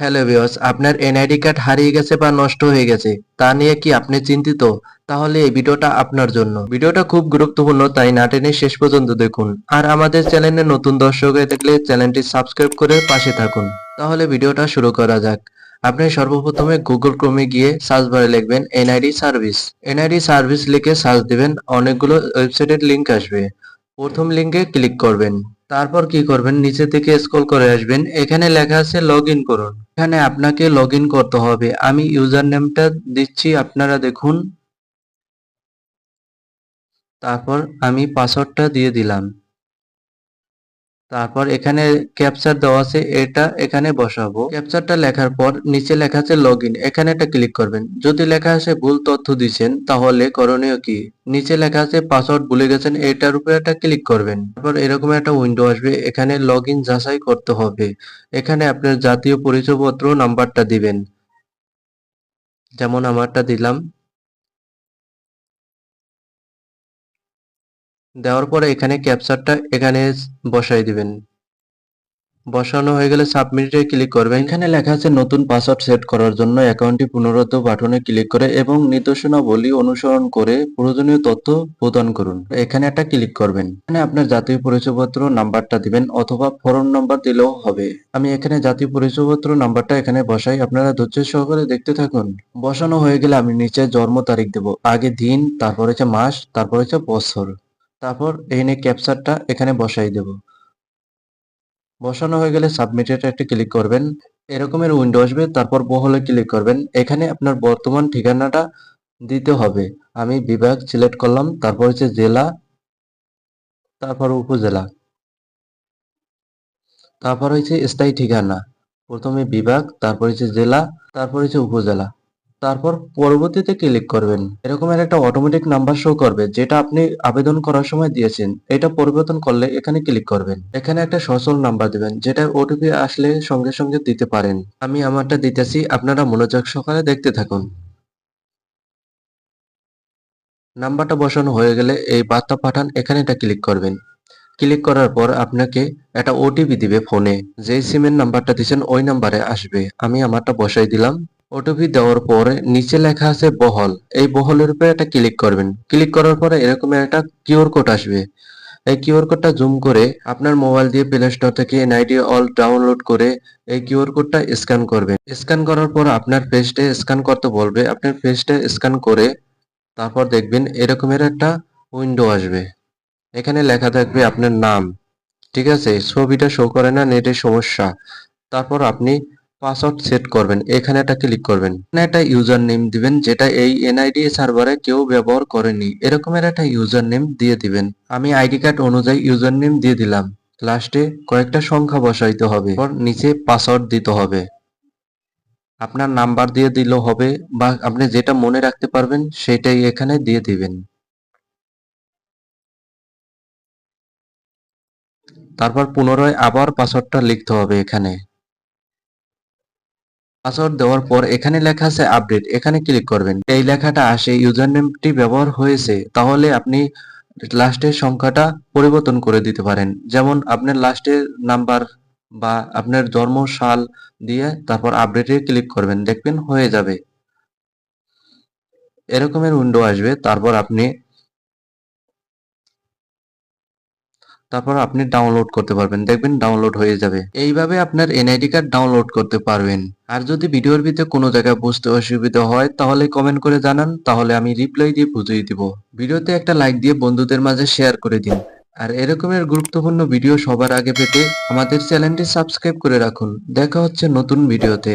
Hello viewers, আপনার NID card হারিয়ে গেছে বা নষ্ট হয়ে গেছে, তা নিয়ে কি আপনি চিন্তিত? তাহলে এই ভিডিওটা আপনার জন্য। ভিডিওটা খুব গুরুত্বপূর্ণ, তাই না টেনে শেষ পর্যন্ত দেখুন। আর আমাদের চ্যানেলে নতুন দর্শক হয়ে থাকলে চ্যানেলটি সাবস্ক্রাইব করে পাশে থাকুন। তাহলে ভিডিওটা শুরু করা যাক। আপনি সর্বপ্রথমে গুগল ক্রোমে গিয়ে সার্চ বারে লিখবেন এনআইডি সার্ভিস। এনআইডি সার্ভিস লিখে সার্চ দিবেন, অনেকগুলো ওয়েবসাইটের লিংক আসবে। প্রথম লিংকে ক্লিক করবেন। তারপর কি করবেন? নিচে থেকে স্ক্রল করে আসবেন। এখানে লেখা আছে লগ করুন। এখানে আপনাকে লগ করতে হবে। আমি ইউজার নেমটা দিচ্ছি, আপনারা দেখুন। তারপর আমি পাসওয়ার্ডটা দিয়ে দিলাম। তারপর এখানে ক্যাপচার দেওয়া আছে, এটা এখানে বসাবো। ক্যাপচারটা লেখার পর নিচে লেখা আছে লগ এখানে একটা ক্লিক করবেন। যদি লেখা আছে ভুল তথ্য দিচ্ছেন, তাহলে করণীয় কি? নিচে লেখা আছে পাসওয়ার্ড ভুলে গেছেন, এটার উপরে একটা ক্লিক করবেন। তারপর এরকম একটা উইন্ডো আসবে, এখানে লগ যাচাই করতে হবে। এখানে আপনার জাতীয় পরিচয়পত্র নাম্বারটা দিবেন। যেমন আমারটা দিলাম। দেওয়ার পরে এখানে ক্যাপচারটা এখানে বসাই দিবেন। বসানো হয়ে গেলে সাবমিটে ক্লিক করবেন। এখানে লেখা আছে নতুন পাসওয়ার্ড সেট করার জন্য অ্যাকাউন্টটি পুনরুদ্ধ বাটনে ক্লিক করে এবং নির্দেশনাবলী অনুসরণ করে প্রয়োজনীয় তথ্য প্রদান করুন। এখানে একটা ক্লিক করবেন। এখানে আপনার জাতীয় পরিচয়পত্র নাম্বারটা দিবেন অথবা ফোন নাম্বার দিলেও হবে। আমি এখানে জাতীয় পরিচয়পত্র নাম্বারটা এখানে বসাই। আপনারা ধৈর্য সহকারে দেখতে থাকুন। বসানো হয়ে গেলে আমি নিচে জন্ম তারিখ দেব। আগে দিন, তারপর হচ্ছে মাস, তারপর হচ্ছে বছর। তারপর এখানে ক্যাপচারটা এখানে বসাই দেব। বসানো হয়ে গেলে সাবমিটেড একটা ক্লিক করবেন। এরকমের উইন্ডো আসবে, তারপর বহলে ক্লিক করবেন। এখানে আপনার বর্তমান ঠিকানাটা দিতে হবে। আমি বিভাগ সিলেক্ট করলাম, তারপর হচ্ছে জেলা, তারপর উপজেলা। তারপর হচ্ছে স্থায়ী ঠিকানা। প্রথমে বিভাগ, তারপর হচ্ছে জেলা, তারপর হচ্ছে উপজেলা। তারপর পরবর্তীতে ক্লিক করবেন। এরকমের একটা অটোমেটিক নাম্বার শো করবে, যেটা আপনি আবেদন করার সময় দিয়েছেন। এটা পরিবর্তন করলে এখানে ক্লিক করবেন। এখানে একটা সচল নাম্বার দিবেন, যেটা ওটিপি আসলে সঙ্গে সঙ্গে দিতে পারেন। আমি আমারটা দিতেছি, আপনারা মনোযোগ সকালে দেখতে থাকুন। নাম্বারটা বসানো হয়ে গেলে এই বার্তা পাঠান, এখানে এটা ক্লিক করবেন। ক্লিক করার পর আপনাকে একটা ওটিপি দিবে ফোনে যে সিমের নাম্বারটা দিচ্ছেন ওই নাম্বারে আসবে। আমি আমারটা বসাই দিলাম। ওটিপি দেওয়ার পরে নিচে লেখা আছে বহল। এই বহলের উপরে একটা ক্লিক করবেন। ক্লিক করার পরে এরকম একটা কিউআর কোড আসবে। এই কিউআর কোডটা জুম করে আপনার মোবাইল দিয়ে প্লে স্টোর থেকে এনআইডি অল ডাউনলোড করে এই কিউআর কোডটা স্ক্যান করবেন। স্ক্যান করার পর আপনার পেজটে স্ক্যান করতে বলবে। আপনার পেজটা স্ক্যান করে তারপর দেখবেন এরকমের একটা উইন্ডো আসবে। এখানে লেখা থাকবে আপনার নাম। ঠিক আছে? ছবিটা শো করে না নেটের সমস্যা। তারপর আপনি পাসওয়ার্ড সেট করবেন। এখানে একটা ক্লিক করবেন। এখানে একটা ইউজার নেম দিবেন, যেটা এই এনআইডি সার্ভারে কেউ ব্যবহার করেনি। এরকমের একটা ইউজার নেম দিয়ে দিবেন। আমি আইডি কার্ড অনুযায়ী ইউজার নেম দিয়ে দিলাম। লাস্টে কয়েকটা সংখ্যা বসাইতে হবে। নিচে পাসওয়ার্ড দিতে হবে। আপনার নাম্বার দিয়ে দিলেও হবে বা আপনি যেটা মনে রাখতে পারবেন সেটাই এখানে দিয়ে দিবেন। তারপর পুনরায় আবার পাসওয়ার্ডটা লিখতে হবে এখানে। পাসওয়ার্ড দেওয়ার পর এখানে লেখা আছে আপডেট, এখানে ক্লিক করবেন। এই লেখাটা আসে ইউজার নেমটি ব্যবহার হয়েছে, তাহলে আপনি লাস্টের সংখ্যাটা পরিবর্তন করে দিতে পারেন। যেমন আপনার লাস্টের নাম্বার বা আপনার জন্ম সাল দিয়ে তারপর আপডেটে ক্লিক করবেন, দেখবেন হয়ে যাবে। এরকমের উইন্ডো আসবে, তারপর আপনি তারপর আপনি ডাউনলোড করতে পারবেন। দেখবেন ডাউনলোড হয়ে যাবে। এইভাবে আপনার এনআইডি কার্ড ডাউনলোড করতে পারবেন। আর যদি ভিডিওর ভিতরে কোনো জায়গায় বুঝতে অসুবিধা হয়, তাহলে কমেন্ট করে জানান, তাহলে আমি রিপ্লাই দিয়ে বুঝিয়ে দিব। ভিডিওতে একটা লাইক দিয়ে বন্ধুদের মাঝে শেয়ার করে দিন। আর এরকমের গুরুত্বপূর্ণ ভিডিও সবার আগে পেতে আমাদের চ্যানেলটি সাবস্ক্রাইব করে রাখুন। দেখা হচ্ছে নতুন ভিডিওতে